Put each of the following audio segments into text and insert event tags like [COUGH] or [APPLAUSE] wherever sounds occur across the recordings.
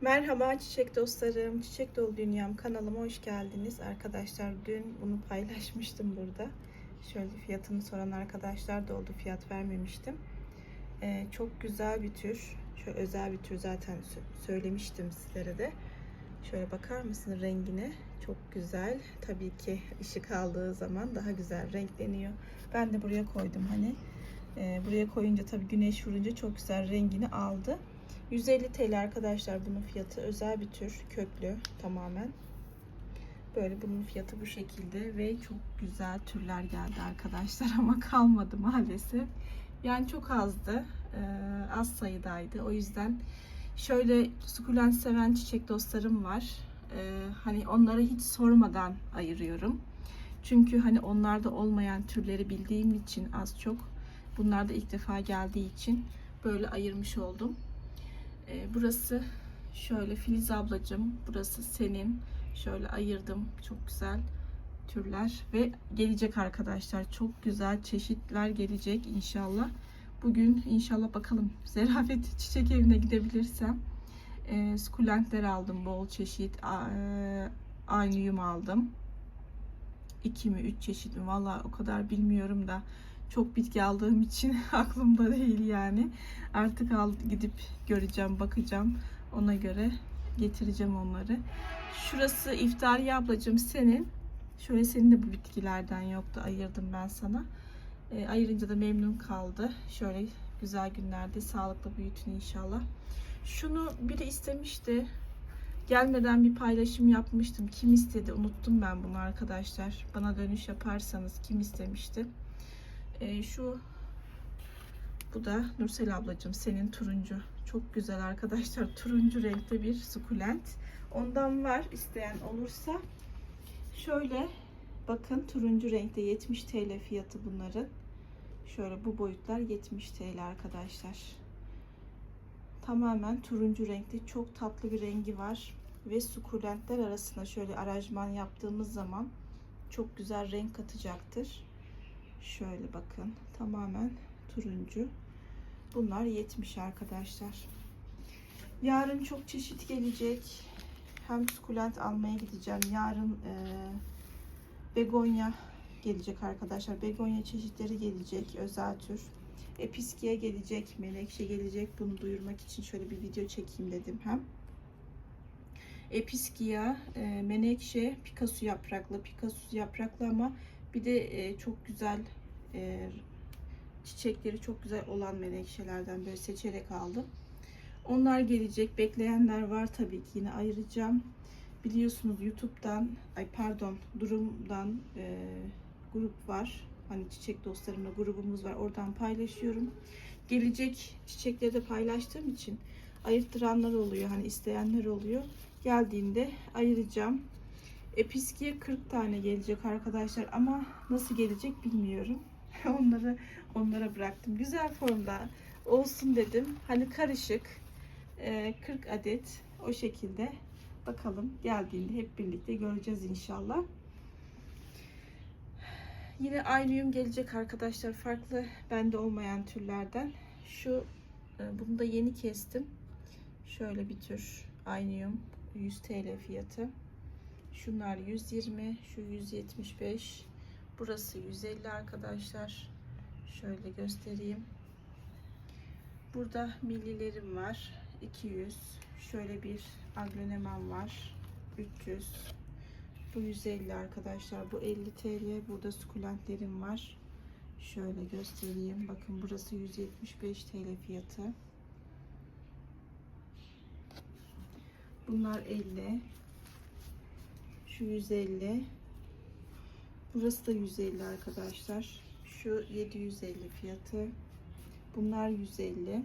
Merhaba çiçek dostlarım, Çiçek Dolu Dünyam kanalıma hoş geldiniz. Arkadaşlar dün bunu paylaşmıştım burada. Şöyle fiyatını soran arkadaşlar da oldu, fiyat vermemiştim. Ee, çok güzel bir tür, şöyle özel bir tür zaten sö- söylemiştim sizlere de. Şöyle bakar mısın rengine? Çok güzel. Tabii ki ışık aldığı zaman daha güzel renkleniyor. Ben de buraya koydum hani. Ee, buraya koyunca tabii güneş vurunca çok güzel rengini aldı. 150 TL arkadaşlar bunun fiyatı özel bir tür köklü tamamen. Böyle bunun fiyatı bu şekilde ve çok güzel türler geldi arkadaşlar ama kalmadı maalesef. Yani çok azdı. Ee, az sayıdaydı. O yüzden şöyle sukulent seven çiçek dostlarım var. Ee, hani onlara hiç sormadan ayırıyorum. Çünkü hani onlarda olmayan türleri bildiğim için az çok bunlar da ilk defa geldiği için böyle ayırmış oldum. Ee, burası şöyle Filiz ablacığım. Burası senin. Şöyle ayırdım. Çok güzel türler ve gelecek arkadaşlar. Çok güzel çeşitler gelecek inşallah. Bugün inşallah bakalım [LAUGHS] Zerafet Çiçek Evi'ne gidebilirsem e, sukulentler aldım bol çeşit. E, Aynıyum aldım. 2 mi 3 çeşit mi valla o kadar bilmiyorum da çok bitki aldığım için [LAUGHS] aklımda değil yani. Artık al gidip göreceğim, bakacağım. Ona göre getireceğim onları. Şurası İftariye ablacığım senin. Şöyle senin de bu bitkilerden yoktu. Ayırdım ben sana. E, ayırınca da memnun kaldı. Şöyle güzel günlerde sağlıklı büyütün inşallah. Şunu biri istemişti. Gelmeden bir paylaşım yapmıştım. Kim istedi? Unuttum ben bunu arkadaşlar. Bana dönüş yaparsanız kim istemişti? E, şu bu da Nursel ablacığım senin turuncu. Çok güzel arkadaşlar. [LAUGHS] Turuncu renkte bir sukulent. Ondan var isteyen olursa. Şöyle bakın turuncu renkte 70 TL fiyatı bunların. Şöyle bu boyutlar 70 TL arkadaşlar. Tamamen turuncu renkte çok tatlı bir rengi var. Ve sukulentler arasında şöyle aranjman yaptığımız zaman çok güzel renk katacaktır. Şöyle bakın tamamen turuncu. Bunlar 70 arkadaşlar. Yarın çok çeşit gelecek. Hem sukulent almaya gideceğim. Yarın e, begonya gelecek arkadaşlar. Begonya çeşitleri gelecek. Özel tür. Episkiye gelecek. Menekşe gelecek. Bunu duyurmak için şöyle bir video çekeyim dedim hem. Episkiya, e, menekşe, Picasso yapraklı. Picasso yapraklı ama bir de e, çok güzel e, çiçekleri çok güzel olan menekşelerden böyle seçerek aldım. Onlar gelecek. Bekleyenler var tabii ki yine ayıracağım. Biliyorsunuz YouTube'dan, ay pardon, Durum'dan e, grup var. Hani çiçek dostlarımla grubumuz var. Oradan paylaşıyorum. Gelecek çiçekleri de paylaştığım için ayırttıranlar oluyor. Hani isteyenler oluyor. Geldiğinde ayıracağım. Episkiye 40 tane gelecek arkadaşlar ama nasıl gelecek bilmiyorum. [LAUGHS] onları onlara bıraktım. Güzel formda olsun dedim. Hani karışık e, 40 adet o şekilde bakalım geldiğinde hep birlikte göreceğiz inşallah. Yine aynıyum gelecek arkadaşlar. Farklı bende olmayan türlerden. Şu e, bunu da yeni kestim. Şöyle bir tür aynıyum 100 TL fiyatı. Şunlar 120, şu 175. Burası 150 arkadaşlar. Şöyle göstereyim. Burada millilerim var. 200. Şöyle bir aglonemam var. 300. Bu 150 arkadaşlar. Bu 50 TL. Burada sukulentlerim var. Şöyle göstereyim. Bakın burası 175 TL fiyatı. Bunlar 50. Şu 150. Burası da 150 arkadaşlar. Şu 750 fiyatı. Bunlar 150.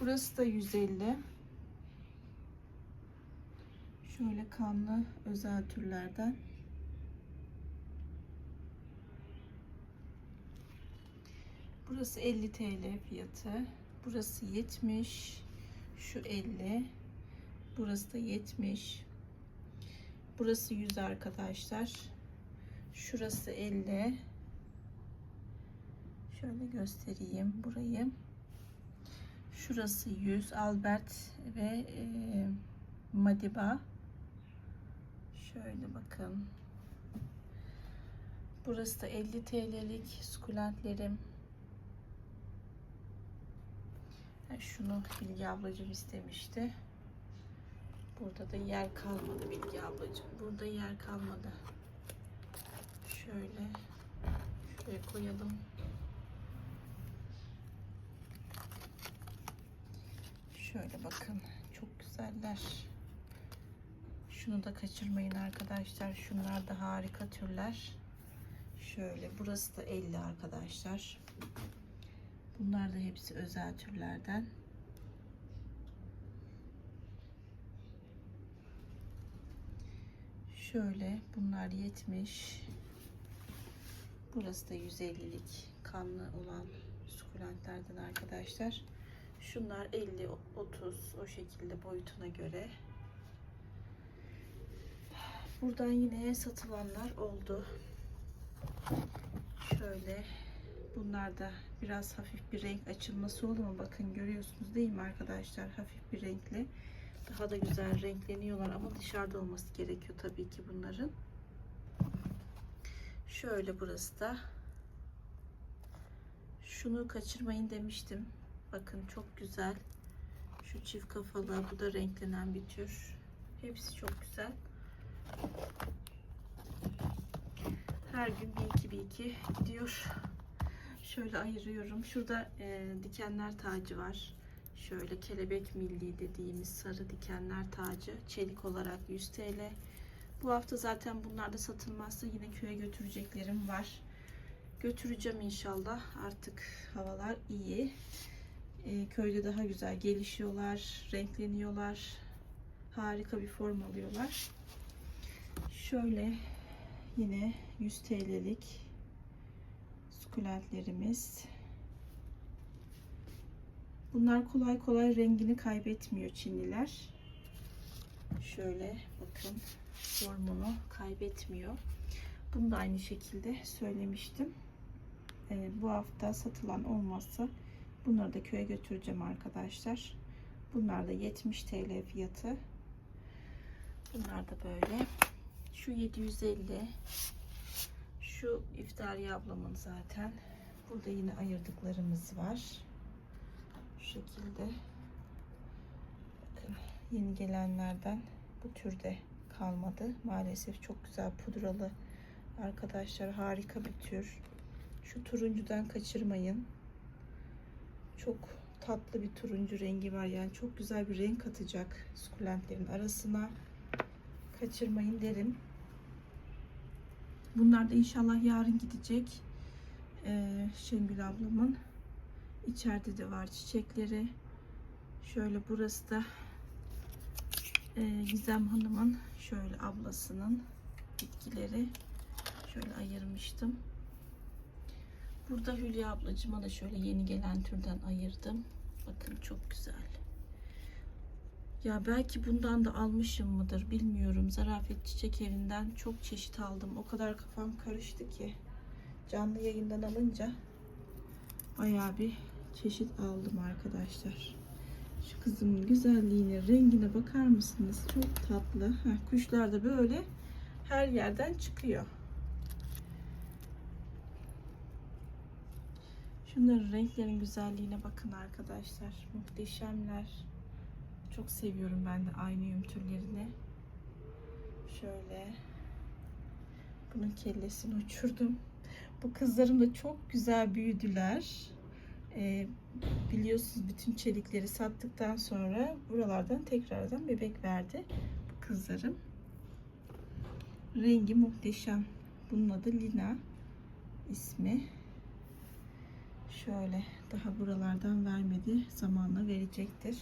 Burası da 150. Şöyle kanlı özel türlerden. Burası 50 TL fiyatı. Burası 70. Şu 50. Burası da 70. Burası 100 arkadaşlar. Şurası 50. Şöyle göstereyim burayı. Şurası 100 Albert ve e, Madiba. Şöyle bakın. Burası da 50 TL'lik sukulentlerim. Ha, Şunu Bilge ablacığım istemişti. Burada da yer kalmadı Bilge ablacığım. Burada yer kalmadı. Şöyle şuraya koyalım. Şöyle bakın. Çok güzeller. Şunu da kaçırmayın arkadaşlar. Şunlar da harika türler. Şöyle burası da 50 arkadaşlar. Bunlar da hepsi özel türlerden. Şöyle bunlar 70. Burası da 150'lik kanlı olan sukulentlerden arkadaşlar. Şunlar 50 30 o şekilde boyutuna göre. Buradan yine satılanlar oldu. Şöyle bunlar da biraz hafif bir renk açılması oldu mu? Bakın görüyorsunuz değil mi arkadaşlar? Hafif bir renkli. Daha da güzel renkleniyorlar ama dışarıda olması gerekiyor tabii ki bunların. Şöyle burası da. Şunu kaçırmayın demiştim. Bakın çok güzel. Şu çift kafalı, bu da renklenen bir tür. Hepsi çok güzel. Her gün bir iki bir iki gidiyor. Şöyle ayırıyorum. Şurada e, dikenler tacı var. Şöyle kelebek milli dediğimiz sarı dikenler tacı. Çelik olarak 100 TL. Bu hafta zaten bunlar da satılmazsa yine köye götüreceklerim var. Götüreceğim inşallah. Artık havalar iyi. E, köyde daha güzel gelişiyorlar, renkleniyorlar. Harika bir form alıyorlar. Şöyle yine 100 TL'lik sukulentlerimiz. Bunlar kolay kolay rengini kaybetmiyor Çinliler. Şöyle bakın formunu kaybetmiyor. Bunu da aynı şekilde söylemiştim. Ee, bu hafta satılan olmazsa bunları da köye götüreceğim arkadaşlar. Bunlar da 70 TL fiyatı. Bunlar da böyle. Şu 750. Şu iftariye ablamın zaten. Burada yine ayırdıklarımız var. Şekilde. Bakın yeni gelenlerden bu türde kalmadı. Maalesef çok güzel pudralı arkadaşlar harika bir tür. Şu turuncudan kaçırmayın. Çok tatlı bir turuncu rengi var. Yani çok güzel bir renk katacak sukulentlerin arasına. Kaçırmayın derim. Bunlar da inşallah yarın gidecek. Ee, Şengül ablamın. İçeride de var çiçekleri. Şöyle burası da e, Gizem Hanım'ın şöyle ablasının bitkileri. Şöyle ayırmıştım. Burada Hülya ablacıma da şöyle yeni gelen türden ayırdım. Bakın çok güzel. Ya belki bundan da almışım mıdır bilmiyorum. Zarafet Çiçek Evi'nden çok çeşit aldım. O kadar kafam karıştı ki. Canlı yayından alınca bayağı bir çeşit aldım arkadaşlar. Şu kızımın güzelliğine, rengine bakar mısınız? Çok tatlı. Heh, kuşlar da böyle her yerden çıkıyor. Şunların renklerin güzelliğine bakın arkadaşlar. Muhteşemler. Çok seviyorum ben de aynı yum türlerini. Şöyle. Bunun kellesini uçurdum. Bu kızlarım da çok güzel büyüdüler. Ee, biliyorsunuz bütün çelikleri sattıktan sonra buralardan tekrardan bebek verdi bu kızlarım. Rengi muhteşem. Bunun adı Lina ismi. Şöyle daha buralardan vermedi. Zamanla verecektir.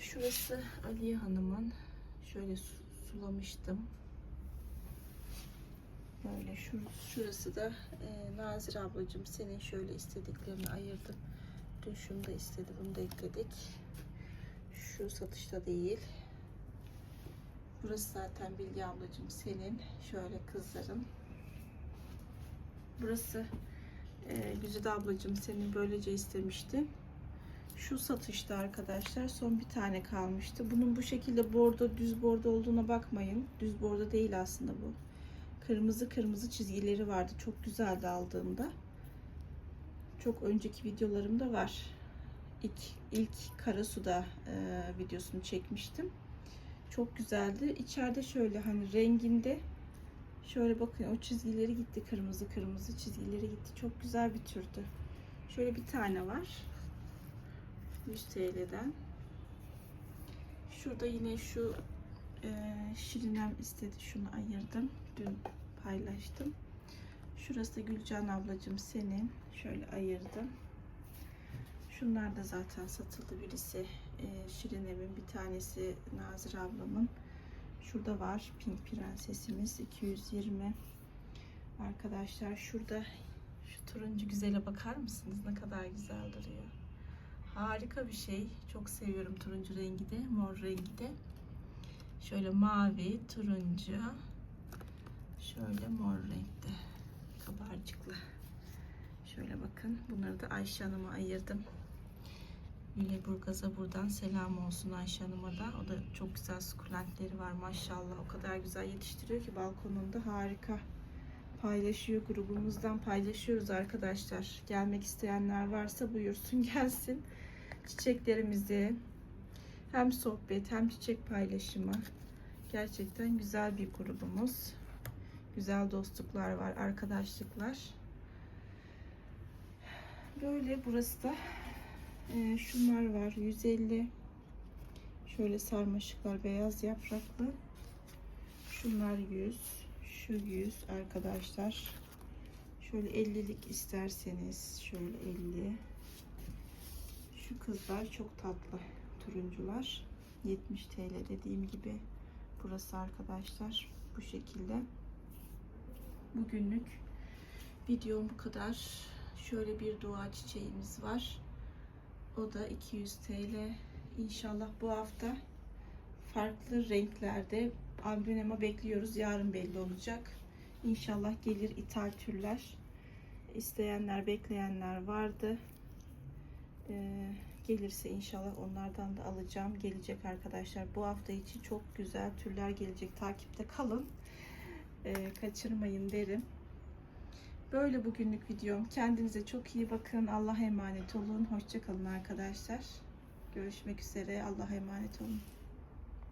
Şurası Aliye Hanım'ın. Şöyle su- sulamıştım. Böyle şur, şurası da e, Nazir ablacığım senin şöyle istediklerini ayırdım. Dün şunu da istedi. Bunu da ekledik. Şu satışta değil. Burası zaten Bilge ablacığım senin. Şöyle kızların. Burası Ee, Güzide ablacığım seni böylece istemişti. Şu satışta arkadaşlar son bir tane kalmıştı. Bunun bu şekilde bordo düz bordo olduğuna bakmayın. Düz bordo değil aslında bu. Kırmızı kırmızı çizgileri vardı. Çok güzeldi aldığımda. Çok önceki videolarımda var. İlk, ilk Karasu'da e, videosunu çekmiştim. Çok güzeldi. İçeride şöyle hani renginde şöyle bakın o çizgileri gitti. Kırmızı kırmızı çizgileri gitti. Çok güzel bir türdü. Şöyle bir tane var. 100 TL'den. Şurada yine şu e, Şirinem istedi. Şunu ayırdım. Dün paylaştım. Şurası Gülcan ablacığım senin. Şöyle ayırdım. Şunlar da zaten satıldı. Birisi e, Şirinem'in bir tanesi Nazır ablamın. Şurada var Pink Prensesimiz 220. Arkadaşlar şurada şu turuncu güzele bakar mısınız? Ne kadar güzel duruyor. Harika bir şey. Çok seviyorum turuncu rengi de, mor rengi de. Şöyle mavi, turuncu. Şöyle mor renkte. Kabarcıklı. Şöyle bakın. Bunları da Ayşe Hanım'a ayırdım. Lüleburgaz'a buradan selam olsun Ayşe Hanım'a da. O da çok güzel sukulentleri var maşallah. O kadar güzel yetiştiriyor ki balkonunda harika. Paylaşıyor grubumuzdan paylaşıyoruz arkadaşlar. Gelmek isteyenler varsa buyursun [LAUGHS] gelsin. Çiçeklerimizi hem sohbet hem çiçek paylaşımı. Gerçekten güzel bir grubumuz. Güzel dostluklar var, arkadaşlıklar. Böyle burası da ee, şunlar var 150 şöyle sarmaşıklar beyaz yapraklı. Şunlar 100 şu 100 arkadaşlar. Şöyle 50'lik isterseniz şöyle 50 şu kızlar çok tatlı turuncular. 70 TL dediğim gibi burası arkadaşlar bu şekilde bugünlük videom bu kadar şöyle bir dua çiçeğimiz var o da 200 TL. İnşallah bu hafta farklı renklerde albünema bekliyoruz. Yarın belli olacak. İnşallah gelir ithal türler. İsteyenler, bekleyenler vardı. Ee, gelirse inşallah onlardan da alacağım. Gelecek arkadaşlar. Bu hafta için çok güzel türler gelecek. Takipte kalın. Ee, kaçırmayın derim. Böyle bugünlük videom. Kendinize çok iyi bakın. Allah'a emanet olun. Hoşçakalın arkadaşlar. Görüşmek üzere. Allah'a emanet olun.